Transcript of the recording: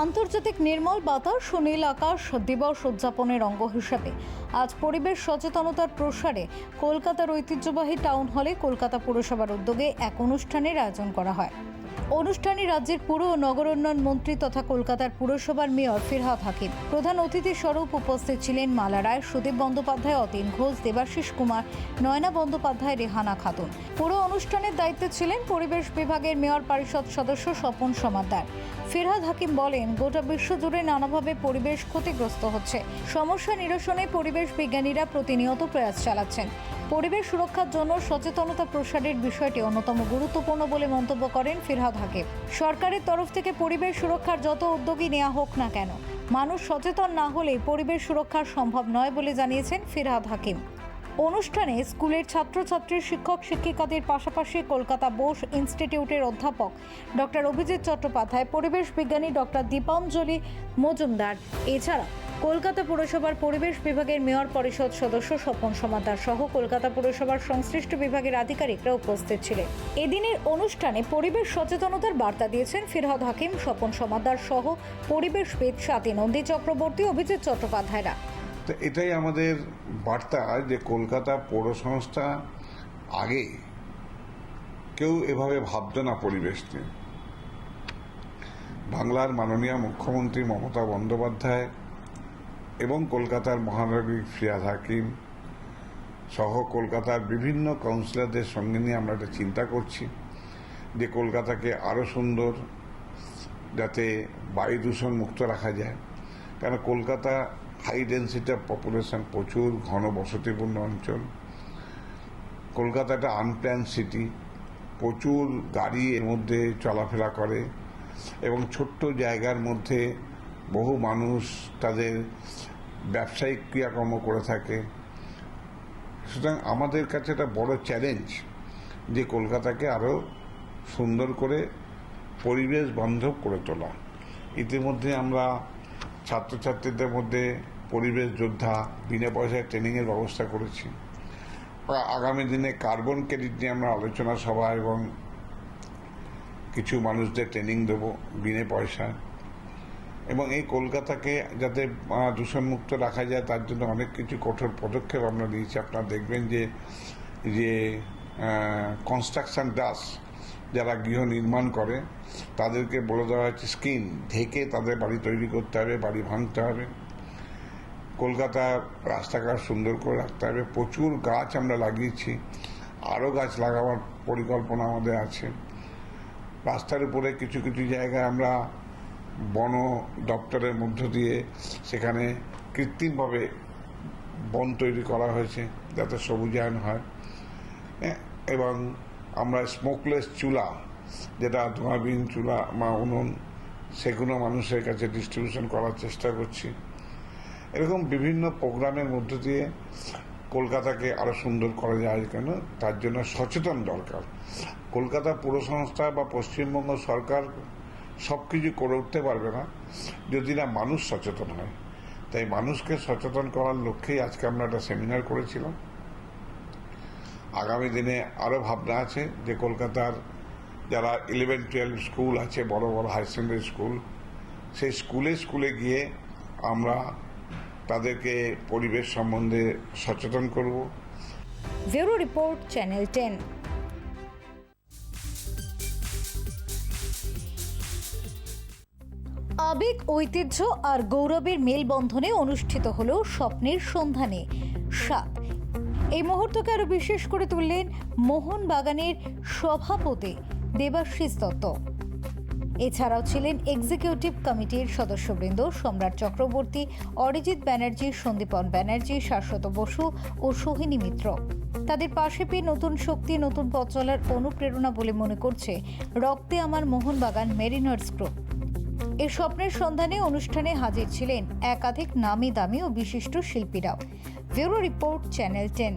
আন্তর্জাতিক নির্মল বাতাস ও নীল আকাশ দিবস উদযাপনের অঙ্গ হিসাবে। আজ পরিবেশ সচেতনতার প্রসারে কলকাতার ঐতিহ্যবাহী টাউন হলে কলকাতা পুরসভার উদ্যোগে এক অনুষ্ঠানের আয়োজন করা হয়। অনুষ্ঠানে রাজ্যের পুর ও নগর উন্নয়ন মন্ত্রী তথা কলকাতার পুরসভার মেয়র ফিরহাদ হাকিম, প্রধান অতিথি স্বরূপ উপস্থিত ছিলেন মালা রায়, সুদীপ বন্দ্যোপাধ্যায়, অতীন ঘোষ, দেবাশিস কুমার, নয়না বন্দ্যোপাধ্যায়, রেহানা খাতুন। পুরো অনুষ্ঠানের দায়িত্বে ছিলেন পরিবেশ বিভাগের মেয়র পরিষদ সদস্য স্বপন সমাদ্দার ফিরহাদ হাকিম বলেন, গোটা বিশ্ব জুড়ে নানাভাবে পরিবেশ ক্ষতিগ্রস্ত হচ্ছে। সমস্যা নিরসনে পরিবেশ বিজ্ঞানীরা প্রতিনিয়ত প্রয়াস চালাচ্ছেন। পরিবেশ সুরক্ষার জন্য সচেতনতা প্রসারের বিষয়টি অন্যতম গুরুত্বপূর্ণ বলে মন্তব্য করেন ফিরহাদ হাকিম। সরকারের তরফ থেকে পরিবেশ সুরক্ষার যত উদ্যোগই নেওয়া হোক না কেন, মানুষ সচেতন না হলে পরিবেশ সুরক্ষা সম্ভব নয় বলে জানিয়েছেন ফিরহাদ হাকিম। অনুষ্ঠানে স্কুলের ছাত্রছাত্রী শিক্ষক শিক্ষিকাদের পাশাপাশি কলকাতা বোস ইনস্টিটিউটের অধ্যাপক ডক্টর অভিজিৎ চট্টোপাধ্যায়, পরিবেশ বিজ্ঞানী ডক্টর দীপাঞ্জলি মজুমদার। এছাড়া কলকাতা পুরসভার পরিবেশ বিভাগের মেয়র পরিষদ সদস্য স্বপন সমাদার সহ কলকাতা পুরসভার সংশ্লিষ্ট বিভাগের আধিকারিকরা উপস্থিত ছিলেন। এদিনের অনুষ্ঠানে পরিবেশ সচেতনতার বার্তা দিয়েছেন ফিরহাদ হাকিম, স্বপন সমাদার সহ পরিবেশবিদ স্বাতী নন্দী চক্রবর্তী, অভিজিৎ চট্টোপাধ্যায়রা। তো এটাই আমাদের বার্তা যে কলকাতা পৌর সংস্থা আগে কেউ এভাবে ভাবত না পরিবেশ নিয়ে। বাংলার মাননীয় মুখ্যমন্ত্রী মমতা বন্দ্যোপাধ্যায় এবং কলকাতার মহানগরী ফিয়াদ হাকিম সহ কলকাতার বিভিন্ন কাউন্সিলরদের সঙ্গে নিয়ে আমরা একটা চিন্তা করছি যে কলকাতাকে আরও সুন্দর যাতে বায়ু দূষণ মুক্ত রাখা যায়। কারণ Kolkata high density of population প্রচুর ঘন বসতিপূর্ণ অঞ্চল। কলকাতা একটা আনপ্ল্যান সিটি প্রচুর গাড়ি এর মধ্যে চলাফেরা করে এবং ছোট্ট জায়গার মধ্যে বহু মানুষ তাদের ব্যবসায়িক ক্রিয়াকর্ম করে থাকে। সুতরাং আমাদের কাছে একটা বড় চ্যালেঞ্জ যে কলকাতাকে আরও সুন্দর করে পরিবেশ বান্ধব করে তোলা। ইতিমধ্যে আমরা ছাত্রছাত্রীদের মধ্যে পরিবেশ যোদ্ধা, বিনা পয়সায় ট্রেনিংয়ের ব্যবস্থা করেছি। আগামী দিনে কার্বন ক্রেডিট নিয়ে আমরা আলোচনা সভা এবং কিছু মানুষদের ট্রেনিং দেবো বিনে পয়সায়। এবং এই কলকাতাকে যাতে দূষণমুক্ত রাখা যায়, তার জন্য অনেক কিছু কঠোর পদক্ষেপ আমরা নিয়েছি। আপনারা দেখবেন যে যে কনস্ট্রাকশন ডাস যারা গৃহ নির্মাণ করে তাদেরকে বলে দেওয়া হচ্ছে স্কিন ঢেকে তাদের বাড়ি তৈরি করতে হবে বাড়ি ভাঙতে হবে। কলকাতার রাস্তাঘাট সুন্দর করে রাখতে হবে। প্রচুর গাছ আমরা লাগিয়েছি। আরও গাছ লাগাবার পরিকল্পনা আমাদের আছে। রাস্তার উপরে কিছু কিছু জায়গায় আমরা বন দপ্তরের মধ্য দিয়ে সেখানে কৃত্রিমভাবে বন তৈরি করা হয়েছে যাতে সবুজায়ন হ্যাঁ, এবং আমরা স্মোকলেস চুলা, যেটা ধোঁয়াবিহীন চুলা বা উনুন, সেগুলো মানুষের কাছে ডিস্ট্রিবিউশন করার চেষ্টা করছি। এরকম বিভিন্ন প্রোগ্রামের মধ্য দিয়ে কলকাতাকে আরও সুন্দর করা যায় কেন? তার জন্য সচেতন দরকার। কলকাতা পুর সংস্থা বা পশ্চিমবঙ্গ সরকার সব কিছু করে উঠতে পারবে না, যদি না মানুষ সচেতন হয়। তাই মানুষকে সচেতন করার লক্ষ্যেই আজকে আমরা একটা সেমিনার করেছিলাম। আগামী দিনে আরও ভাবনা আছে যে কলকাতার যারা ইলেভেন টুয়েলভ স্কুল আছে, বড় বড় হাই সেকেন্ডারি স্কুল সেই স্কুলে স্কুলে গিয়ে আমরা তাদেরকে পরিবেশ সম্বন্ধে সচেতন করব। Bureau report, channel ten. আবেগ, ঐতিহ্য আর গৌরবের মেলবন্ধনে অনুষ্ঠিত হলো স্বপ্নের সন্ধানে সাত। এই মুহূর্তকে আরও বিশেষ করে তুললেন মোহন বাগানের সভাপতি দেবাশিস দত্ত। এছাড়াও ছিলেন এক্সিকিউটিভ কমিটির সদস্যবৃন্দ সম্রাট চক্রবর্তী, অরিজিৎ ব্যানার্জি, সন্দীপন ব্যানার্জি, শাশ্বত বসু ও সোহিনী মিত্র। তাদের পাশে পেয়ে নতুন শক্তি, নতুন পথ চলার অনুপ্রেরণা বলে মনে করছে রক্তে আমার মোহনবাগান মেরিনার্স গ্রুপ। এই স্বপ্নের সন্ধানে অনুষ্ঠানে হাজির ছিলেন একাধিক নামি দামি ও বিশিষ্ট শিল্পীরাও। Bureau report channel ten.